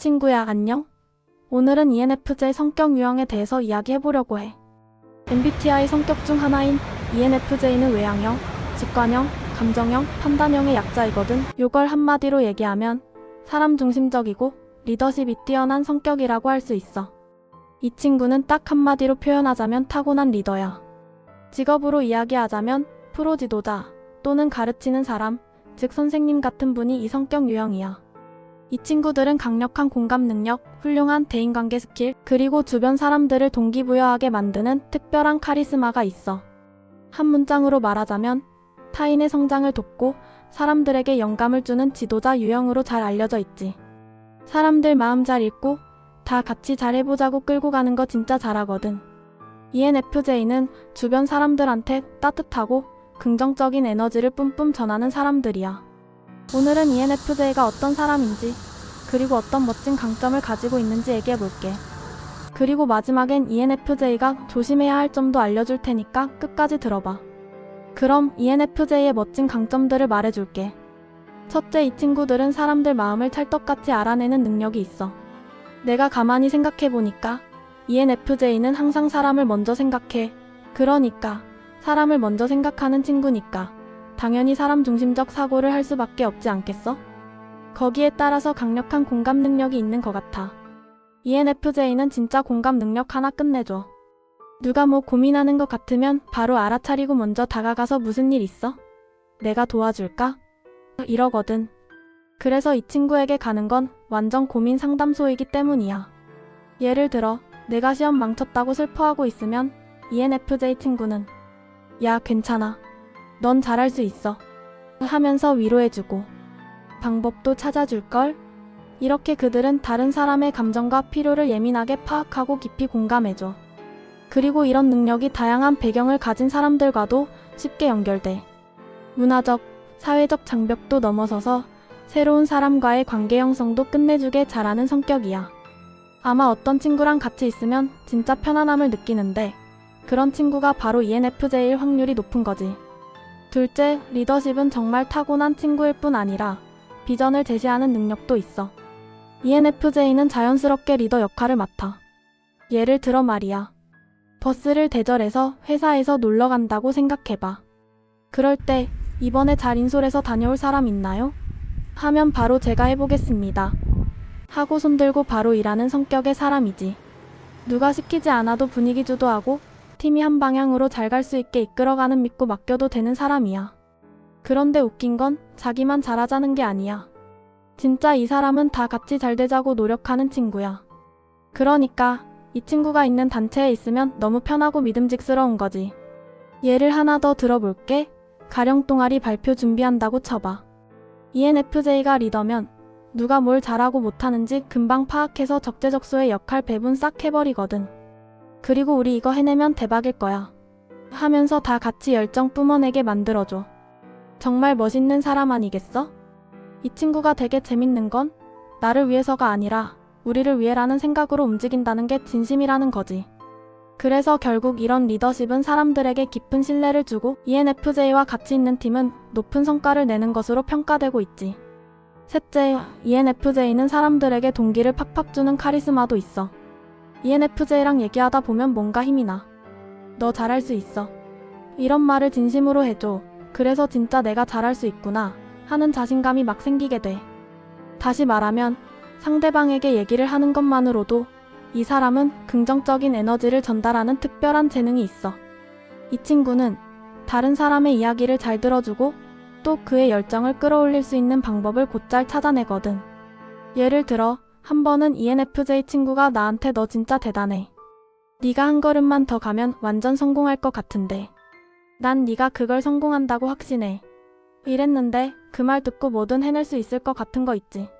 친구야, 안녕? 오늘은 ENFJ 성격 유형에 대해서 이야기해보려고 해. MBTI 성격 중 하나인 ENFJ는 외향형, 직관형, 감정형, 판단형의 약자이거든. 요걸 한마디로 얘기하면 사람 중심적이고 리더십이 뛰어난 성격이라고 할 수 있어. 이 친구는 딱 한마디로 표현하자면 타고난 리더야. 직업으로 이야기하자면 프로 지도자 또는 가르치는 사람, 즉 선생님 같은 분이 이 성격 유형이야. 이 친구들은 강력한 공감 능력, 훌륭한 대인관계 스킬, 그리고 주변 사람들을 동기부여하게 만드는 특별한 카리스마가 있어. 한 문장으로 말하자면 타인의 성장을 돕고 사람들에게 영감을 주는 지도자 유형으로 잘 알려져 있지. 사람들 마음 잘 읽고 다 같이 잘해보자고 끌고 가는 거 진짜 잘하거든. ENFJ는 주변 사람들한테 따뜻하고 긍정적인 에너지를 뿜뿜 전하는 사람들이야. 오늘은 ENFJ가 어떤 사람인지, 그리고 어떤 멋진 강점을 가지고 있는지 얘기해 볼게. 그리고 마지막엔 ENFJ가 조심해야 할 점도 알려줄 테니까 끝까지 들어봐. 그럼 ENFJ의 멋진 강점들을 말해줄게. 첫째, 이 친구들은 사람들 마음을 찰떡같이 알아내는 능력이 있어. 내가 가만히 생각해보니까 ENFJ는 항상 사람을 먼저 생각해. 그러니까 사람을 먼저 생각하는 친구니까 당연히 사람 중심적 사고를 할 수밖에 없지 않겠어? 거기에 따라서 강력한 공감 능력이 있는 것 같아. ENFJ는 진짜 공감 능력 하나 끝내줘. 누가 뭐 고민하는 것 같으면 바로 알아차리고 먼저 다가가서 무슨 일 있어? 내가 도와줄까? 이러거든. 그래서 이 친구에게 가는 건 완전 고민 상담소이기 때문이야. 예를 들어, 내가 시험 망쳤다고 슬퍼하고 있으면 ENFJ 친구는 야, 괜찮아. 넌 잘할 수 있어. 하면서 위로해주고 방법도 찾아줄걸? 이렇게 그들은 다른 사람의 감정과 필요를 예민하게 파악하고 깊이 공감해줘. 그리고 이런 능력이 다양한 배경을 가진 사람들과도 쉽게 연결돼. 문화적, 사회적 장벽도 넘어서서 새로운 사람과의 관계 형성도 끝내주게 잘하는 성격이야. 아마 어떤 친구랑 같이 있으면 진짜 편안함을 느끼는데 그런 친구가 바로 ENFJ일 확률이 높은 거지. 둘째, 리더십은 정말 타고난 친구일 뿐 아니라 비전을 제시하는 능력도 있어. ENFJ는 자연스럽게 리더 역할을 맡아. 예를 들어 말이야. 버스를 대절해서 회사에서 놀러 간다고 생각해봐. 그럴 때 이번에 잘 인솔해서 다녀올 사람 있나요? 하면 바로 제가 해보겠습니다. 하고 손들고 바로 일하는 성격의 사람이지. 누가 시키지 않아도 분위기 주도하고 팀이 한 방향으로 잘 갈 수 있게 이끌어가는 믿고 맡겨도 되는 사람이야. 그런데 웃긴 건 자기만 잘하자는 게 아니야. 진짜 이 사람은 다 같이 잘 되자고 노력하는 친구야. 그러니까 이 친구가 있는 단체에 있으면 너무 편하고 믿음직스러운 거지. 예를 하나 더 들어볼게. 가령 동아리 발표 준비한다고 쳐봐. ENFJ가 리더면 누가 뭘 잘하고 못하는지 금방 파악해서 적재적소의 역할 배분 싹 해버리거든. 그리고 우리 이거 해내면 대박일 거야. 하면서 다 같이 열정 뿜어내게 만들어줘. 정말 멋있는 사람 아니겠어? 이 친구가 되게 재밌는 건 나를 위해서가 아니라 우리를 위해라는 생각으로 움직인다는 게 진심이라는 거지. 그래서 결국 이런 리더십은 사람들에게 깊은 신뢰를 주고 ENFJ와 같이 있는 팀은 높은 성과를 내는 것으로 평가되고 있지. 셋째, ENFJ는 사람들에게 동기를 팍팍 주는 카리스마도 있어. ENFJ랑 얘기하다 보면 뭔가 힘이 나. 너 잘할 수 있어. 이런 말을 진심으로 해줘. 그래서 진짜 내가 잘할 수 있구나. 하는 자신감이 막 생기게 돼. 다시 말하면 상대방에게 얘기를 하는 것만으로도 이 사람은 긍정적인 에너지를 전달하는 특별한 재능이 있어. 이 친구는 다른 사람의 이야기를 잘 들어주고 또 그의 열정을 끌어올릴 수 있는 방법을 곧잘 찾아내거든. 예를 들어 한 번은 ENFJ 친구가 나한테 너 진짜 대단해. 네가 한 걸음만 더 가면 완전 성공할 것 같은데. 난 네가 그걸 성공한다고 확신해. 이랬는데 그 말 듣고 뭐든 해낼 수 있을 것 같은 거 있지.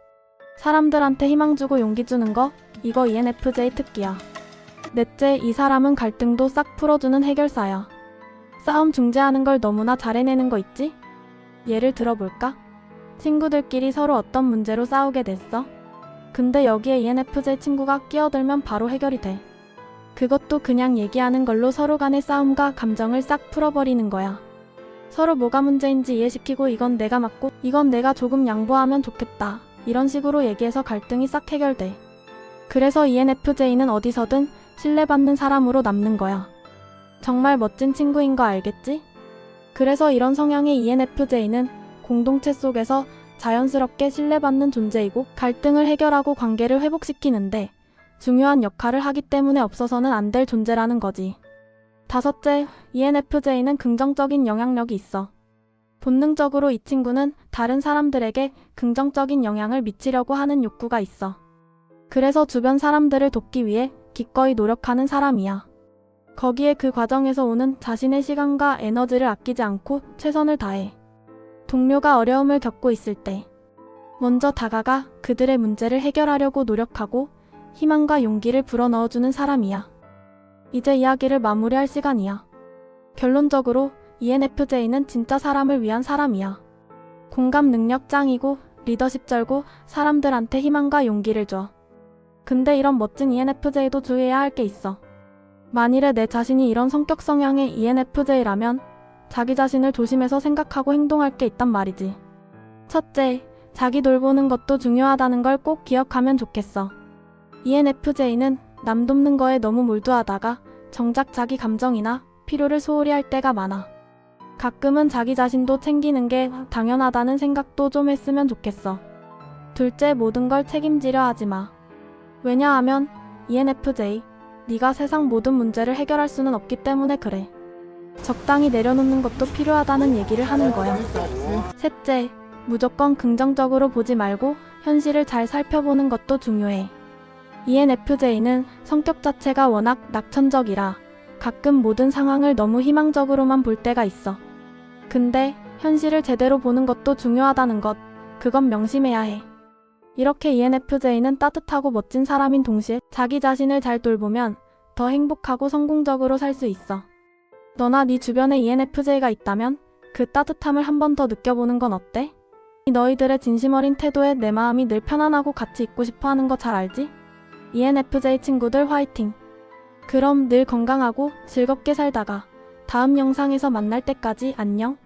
사람들한테 희망 주고 용기 주는 거 이거 ENFJ 특기야. 넷째, 이 사람은 갈등도 싹 풀어주는 해결사야. 싸움 중재하는 걸 너무나 잘 해내는 거 있지? 예를 들어볼까? 친구들끼리 서로 어떤 문제로 싸우게 됐어? 근데 여기에 ENFJ 친구가 끼어들면 바로 해결이 돼. 그것도 그냥 얘기하는 걸로 서로 간의 싸움과 감정을 싹 풀어버리는 거야. 서로 뭐가 문제인지 이해시키고 이건 내가 맞고 이건 내가 조금 양보하면 좋겠다 이런 식으로 얘기해서 갈등이 싹 해결돼. 그래서 ENFJ는 어디서든 신뢰받는 사람으로 남는 거야. 정말 멋진 친구인 거 알겠지? 그래서 이런 성향의 ENFJ는 공동체 속에서 자연스럽게 신뢰받는 존재이고 갈등을 해결하고 관계를 회복시키는데 중요한 역할을 하기 때문에 없어서는 안 될 존재라는 거지. 다섯째, ENFJ는 긍정적인 영향력이 있어. 본능적으로 이 친구는 다른 사람들에게 긍정적인 영향을 미치려고 하는 욕구가 있어. 그래서 주변 사람들을 돕기 위해 기꺼이 노력하는 사람이야. 거기에 그 과정에서 오는 자신의 시간과 에너지를 아끼지 않고 최선을 다해. 동료가 어려움을 겪고 있을 때, 먼저 다가가 그들의 문제를 해결하려고 노력하고 희망과 용기를 불어넣어주는 사람이야. 이제 이야기를 마무리할 시간이야. 결론적으로 ENFJ는 진짜 사람을 위한 사람이야. 공감 능력 짱이고 리더십 절고 사람들한테 희망과 용기를 줘. 근데 이런 멋진 ENFJ도 주의해야 할 게 있어. 만일에 내 자신이 이런 성격 성향의 ENFJ라면 자기 자신을 조심해서 생각하고 행동할 게 있단 말이지. 첫째, 자기 돌보는 것도 중요하다는 걸 꼭 기억하면 좋겠어. ENFJ는 남 돕는 거에 너무 몰두하다가 정작 자기 감정이나 필요를 소홀히 할 때가 많아. 가끔은 자기 자신도 챙기는 게 당연하다는 생각도 좀 했으면 좋겠어. 둘째, 모든 걸 책임지려 하지 마. 왜냐하면 ENFJ, 네가 세상 모든 문제를 해결할 수는 없기 때문에 그래. 적당히 내려놓는 것도 필요하다는 얘기를 하는 거야. 셋째, 무조건 긍정적으로 보지 말고 현실을 잘 살펴보는 것도 중요해. ENFJ는 성격 자체가 워낙 낙천적이라 가끔 모든 상황을 너무 희망적으로만 볼 때가 있어. 근데 현실을 제대로 보는 것도 중요하다는 것, 그건 명심해야 해. 이렇게 ENFJ는 따뜻하고 멋진 사람인 동시에 자기 자신을 잘 돌보면 더 행복하고 성공적으로 살 수 있어. 너나 네 주변에 ENFJ가 있다면 그 따뜻함을 한 번 더 느껴보는 건 어때? 너희들의 진심 어린 태도에 내 마음이 늘 편안하고 같이 있고 싶어 하는 거 잘 알지? ENFJ 친구들 화이팅! 그럼 늘 건강하고 즐겁게 살다가 다음 영상에서 만날 때까지 안녕!